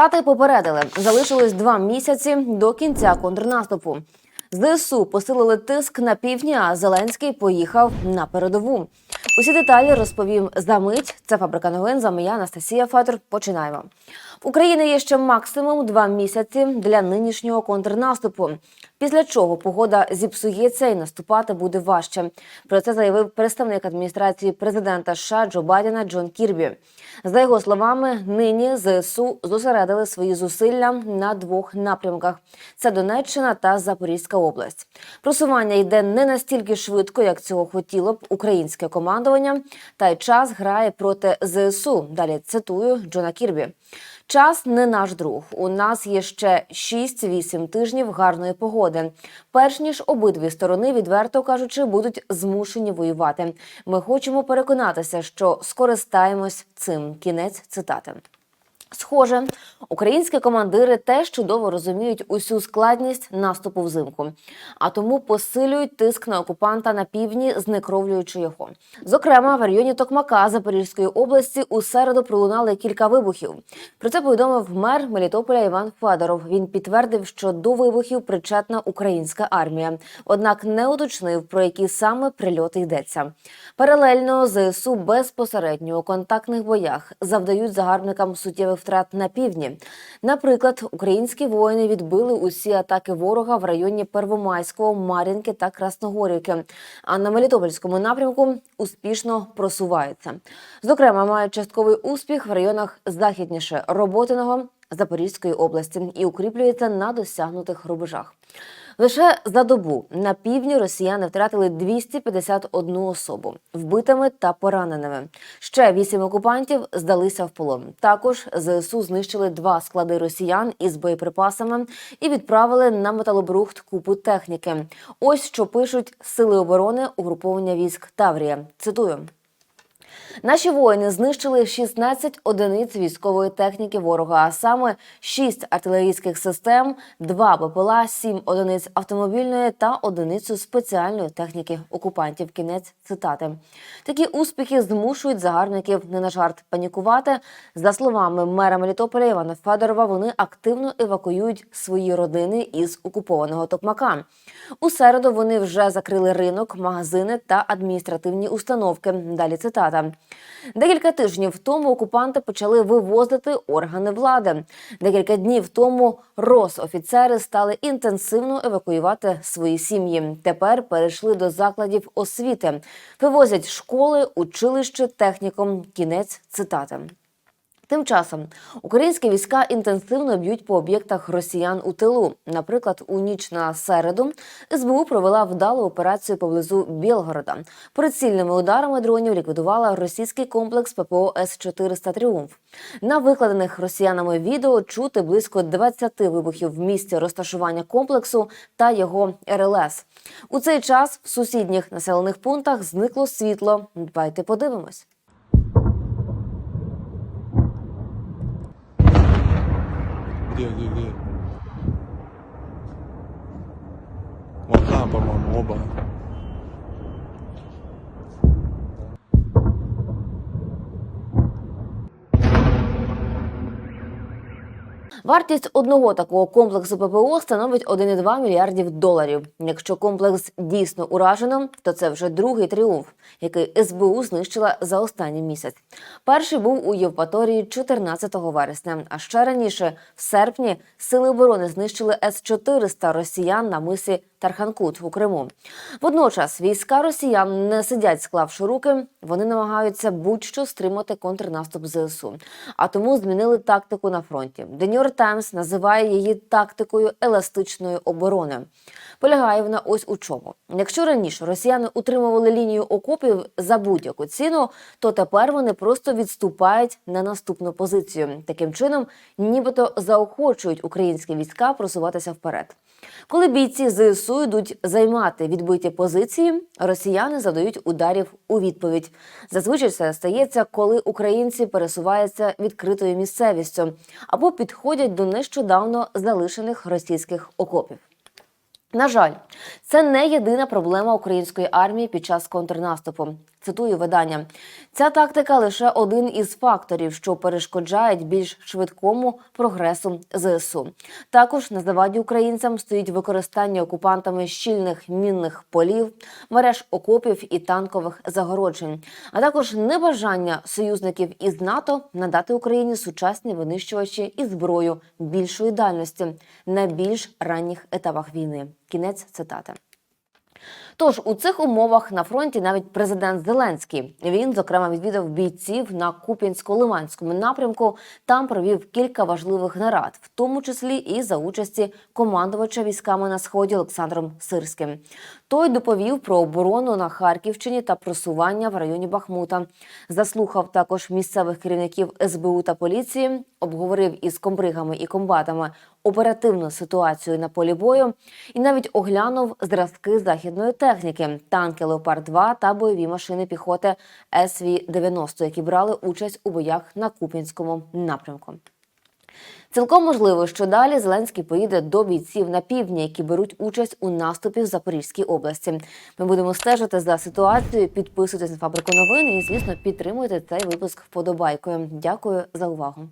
Штати попередили, залишилось два місяці до кінця контрнаступу. ЗСУ посилили тиск на півдні, а Зеленський поїхав на передову. Усі деталі розповім за мить. Це фабрика новин. За моя Анастасія Фатор. Починаємо. В Україні є ще максимум два місяці для нинішнього контрнаступу. Після чого погода зіпсується і наступати буде важче. Про це заявив представник адміністрації президента США Джо Байдена Джон Кірбі. За його словами, нині ЗСУ зосередили свої зусилля на двох напрямках: це Донеччина та Запорізька область. Просування йде не настільки швидко, як цього хотіло б українське командування, та й час грає проти ЗСУ. Далі цитую Джона Кірбі. Час не наш друг. У нас є ще 6-8 тижнів гарної погоди. Перш ніж обидві сторони, відверто кажучи, будуть змушені воювати. Ми хочемо переконатися, що скористаємось цим. Кінець цитати. Схоже, українські командири теж чудово розуміють усю складність наступу взимку, а тому посилюють тиск на окупанта на півдні, знекровлюючи його. Зокрема, в районі Токмака Запорізької області у середу пролунали кілька вибухів. Про це повідомив мер Мелітополя Іван Федоров. Він підтвердив, що до вибухів причетна українська армія, однак не уточнив про які саме прильоти йдеться. Паралельно ЗСУ безпосередньо у контактних боях завдають загарбникам суттєвих втрат на півдні. Наприклад, українські воїни відбили усі атаки ворога в районі Первомайського, Мар'їнки та Красногорівки. А на Мелітопольському напрямку успішно просуваються. Зокрема, мають частковий успіх в районах західніше Роботиного. Запорізької області і укріплюється на досягнутих рубежах. Лише за добу на півдні росіяни втратили 251 особу вбитими та пораненими. Ще вісім окупантів здалися в полон. Також ЗСУ знищили два склади росіян із боєприпасами і відправили на металобрухт купу техніки. Ось що пишуть сили оборони угруповання військ Таврія. Цитую. Наші воїни знищили 16 одиниць військової техніки ворога, а саме 6 артилерійських систем, 2 БПЛА, 7 одиниць автомобільної та одиницю спеціальної техніки окупантів. Кінець цитати. Такі успіхи змушують загарбників не на жарт панікувати. За словами мера Мелітополя Івана Федорова, вони активно евакуюють свої родини із окупованого Токмака. У середу вони вже закрили ринок, магазини та адміністративні установки. Далі цитата. Декілька тижнів тому окупанти почали вивозити органи влади. Декілька днів тому рософіцери стали інтенсивно евакуювати свої сім'ї. Тепер перейшли до закладів освіти, вивозять школи, училище, технікум. Кінець цитати. Тим часом українські війська інтенсивно б'ють по об'єктах росіян у тилу. Наприклад, у ніч на середу СБУ провела вдалу операцію поблизу Білгорода. Прицільними ударами дронів ліквідувала російський комплекс ППО С-400 Тріумф. На викладених росіянами відео чути близько 20 вибухів в місці розташування комплексу та його РЛС. У цей час в сусідніх населених пунктах зникло світло. Давайте подивимось. Где, где, где? Вот там, по-моему, оба. Вартість одного такого комплексу ППО становить 1,2 мільярдів доларів. Якщо комплекс дійсно уражено, то це вже другий тріумф, який СБУ знищила за останній місяць. Перший був у Євпаторії 14 вересня. А ще раніше, в серпні, сили оборони знищили С-400 росіян на мисі Тарханкут у Криму. Водночас війська росіян не сидять, склавши руки. Вони намагаються будь-що стримати контрнаступ ЗСУ. А тому змінили тактику на фронті. The New York Times називає її тактикою еластичної оборони. Полягає вона ось у чому. Якщо раніше росіяни утримували лінію окопів за будь-яку ціну, то тепер вони просто відступають на наступну позицію. Таким чином, нібито заохочують українські війська просуватися вперед. Коли бійці ЗСУ йдуть займати відбиті позиції, росіяни завдають ударів у відповідь. Зазвичай це стається, коли українці пересуваються відкритою місцевістю або підходять до нещодавно залишених російських окопів. На жаль, це не єдина проблема української армії під час контрнаступу. Цитую видання. Ця тактика лише один із факторів, що перешкоджають більш швидкому прогресу ЗСУ. Також на заваді українцям стоїть використання окупантами щільних мінних полів, мереж окопів і танкових загороджень, а також небажання союзників із НАТО надати Україні сучасні винищувачі і зброю більшої дальності на більш ранніх етапах війни. Кінець цитати. Тож у цих умовах на фронті навіть президент Зеленський він зокрема відвідав бійців на Куп'янсько-Лиманському напрямку. Там провів кілька важливих нарад, в тому числі і за участі командувача військами на сході Олександром Сирським. Той доповів про оборону на Харківщині та просування в районі Бахмута. Заслухав також місцевих керівників СБУ та поліції, обговорив із комбригами і комбатами оперативну ситуацію на полі бою і навіть оглянув зразки західної техніки, танки Леопард 2 та бойові машини піхоти СВ-90, які брали участь у боях на Куп'янському напрямку. Цілком можливо, що далі Зеленський поїде до бійців на півдні, які беруть участь у наступі в Запорізькій області. Ми будемо стежити за ситуацією. Підписуйтесь на фабрику новин і, звісно, підтримуйте цей випуск вподобайкою. Дякую за увагу.